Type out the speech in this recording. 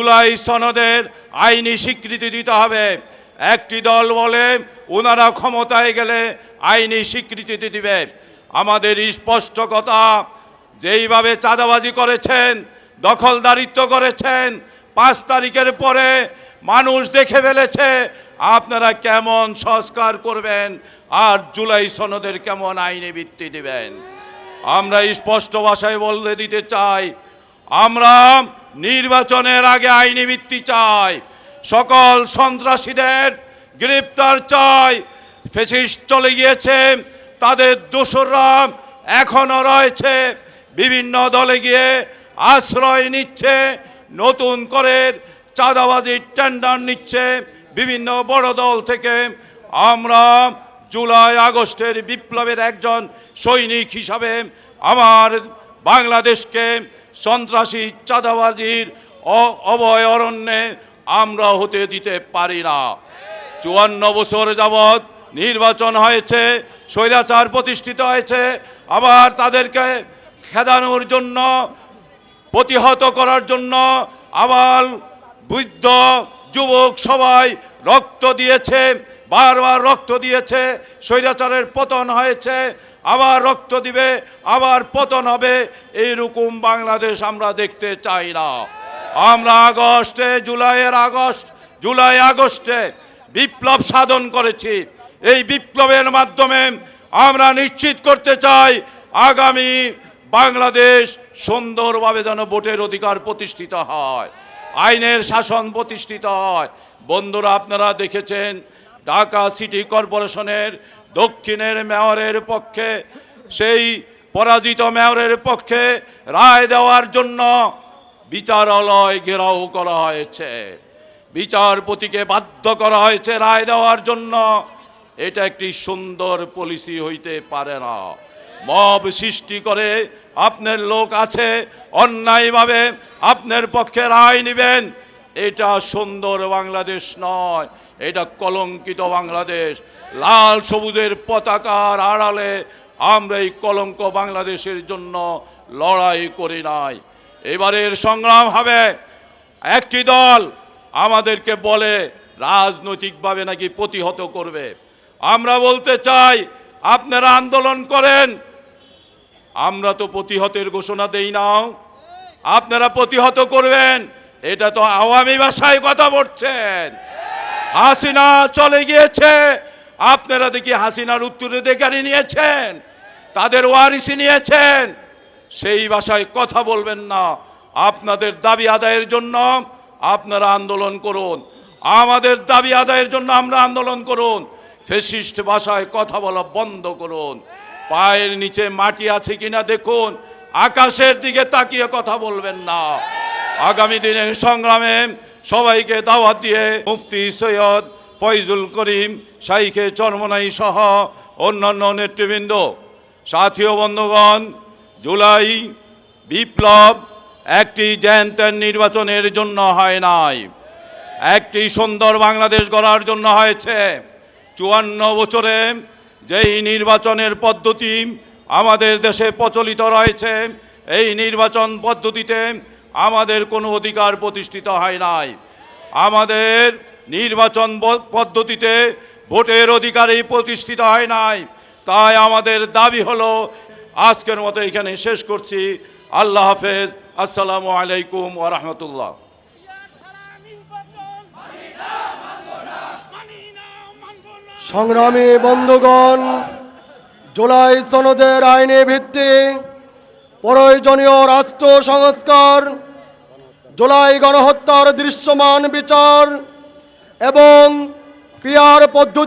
জুলাই সনদের আইনি স্বীকৃতি দিতে হবে। একটি দল বলে ওনারা ক্ষমতায় গেলে আইনি স্বীকৃতি দিবে। আমাদের স্পষ্ট কথা, যেইভাবে চাঁদাবাজি করেছেন, দখলদারিত্ব করেছেন, পাঁচ তারিখের পরে মানুষ দেখে ফেলেছে, আপনারা কেমন সংস্কার করবেন আর জুলাই সনদের কেমন আইনি ভিত্তি দিবেন? আমরা স্পষ্ট ভাষায় বলতে দিতে চাই আমরা নির্বাচনের আগে আইনি ভিত্তি চাই। সকল সন্ত্রাসীদের গ্রেপ্তার চাই। ফেসিস্ট চলে গিয়েছে, তাদের দোসররা এখনও রয়েছে। বিভিন্ন দলে গিয়ে আশ্রয় নিচ্ছে, নতুন করে চাঁদাবাজির টেন্ডার নিচ্ছে। বিভিন্ন বড় দল থেকে আমরা জুলাই আগস্টের বিপ্লবের একজন সৈনিক হিসাবে আমার বাংলাদেশকে সন্ত্রাসী চাঁদাবাজির অ- অভয় অরণ্যে আমরা হতে দিতে পারি না। চুয়ান্ন বছর যাবৎ নির্বাচন হয়েছে, স্বৈরাচার প্রতিষ্ঠিত হয়েছে, আবার তাদেরকে খেদানোর জন্য, প্রতিহত করার জন্য আবার বৃদ্ধ যুবক সবাই রক্ত দিয়েছে, বারবার রক্ত দিয়েছে, স্বৈরাচারের পতন হয়েছে আবার রক্ত দিবে, আবার পতন হবে। এইরকম বাংলাদেশ আমরা দেখতে চাই না। আমরা আগস্টে, জুলাইয়ের আগস্ট, জুলাই আগস্টে বিপ্লব সাধন করেছি। এই বিপ্লবের মাধ্যমে আমরা নিশ্চিত করতে চাই, আগামী বাংলাদেশ সুন্দরভাবে যেন ভোটের অধিকার প্রতিষ্ঠিত হয়, আইনের শাসন প্রতিষ্ঠিত হয়। বন্ধুরা, আপনারা দেখেছেন ঢাকা সিটি কর্পোরেশনের দক্ষিণের মেয়রের পক্ষে, সেই পরাজিত মেয়রের পক্ষে রায় দেওয়ার জন্য বিচারালয় ঘেরাও করা হয়েছে। বিচারপতিকে বাধ্য করা হয়েছে রায় দেওয়ার জন্য। এটা একটি সুন্দর পলিসি হইতে পারে না। মব সৃষ্টি করে আপনার লোক আছে, অন্যায়ভাবে আপনার পক্ষে রায় নেবেন, এটা সুন্দর বাংলাদেশ নয়। এটা কলঙ্কিত বাংলাদেশ। লাল সবুজের পতাকার আড়ালে আমরা এই কলঙ্ক বাংলাদেশের জন্য লড়াই করি নাই। এবারের সংগ্রাম হবে। একটি দল আমাদেরকে বলে রাজনৈতিকভাবে নাকি প্রতিহত করবে। আমরা বলতে চাই, আপনারা আন্দোলন করেন। আমরা তো প্রতিহতের ঘোষণা দেই নাও। আপনারা প্রতিহত করবেন। এটা তো আওয়ামী ভাষায় কথা বলছেন। হাসিনা চলে গিয়েছে। আপনারা দেখি হাসিনার উত্তরাধিকারী নিয়েছেন, তাদের ওয়ারিসি নিয়েছেন। সেই ভাষায় কথা বলবেন না। আপনাদের দাবি আদায়ের জন্য আপনারা আন্দোলন করুন। আমাদের দাবি আদায়ের জন্য আমরা আন্দোলন করুন। ফেসিস্ট ভাষায় কথা বলা বন্ধ করুন। পায়ের নিচে মাটি আছে কিনা দেখুন। আকাশের দিকে তাকিয়ে কথা বলবেন না। আগামী দিনের সংগ্রামে সবাইকে দাওয়াত দিয়ে মুফতি সৈয়দ ফয়জুল করিম, শাইখে চরমনাই সহ অন্যান্য নেতৃবৃন্দ। সাথী ও বন্ধুগণ, জুলাই বিপ্লব একটি জ্যান্তের নির্বাচনের জন্য হয় নাই। একটি সুন্দর বাংলাদেশ গড়ার জন্য হয়েছে। চুয়ান্ন বছরে যেই নির্বাচনের পদ্ধতি আমাদের দেশে প্রচলিত রয়েছে, এই নির্বাচন পদ্ধতিতে আমাদের কোনো অধিকার প্রতিষ্ঠিত হয় নাই। আমাদের নির্বাচন পদ্ধতিতে ভোটের অধিকারই প্রতিষ্ঠিত হয় নাই। তাই আমাদের দাবি হলো, আজকের মতো এখানে শেষ করছি। আল্লাহ হাফেজ। আসসালামু আলাইকুম ওয়া রাহমাতুল্লাহ। সংগ্রামী বন্ধুগণ, জুলাই সনদের আইনে ভিত্তি প্রয়োজনীয় রাষ্ট্র সংস্কার জুলাই গণহত্যার দৃশ্যমান বিচার এবং পিয়ার পদ্ধতি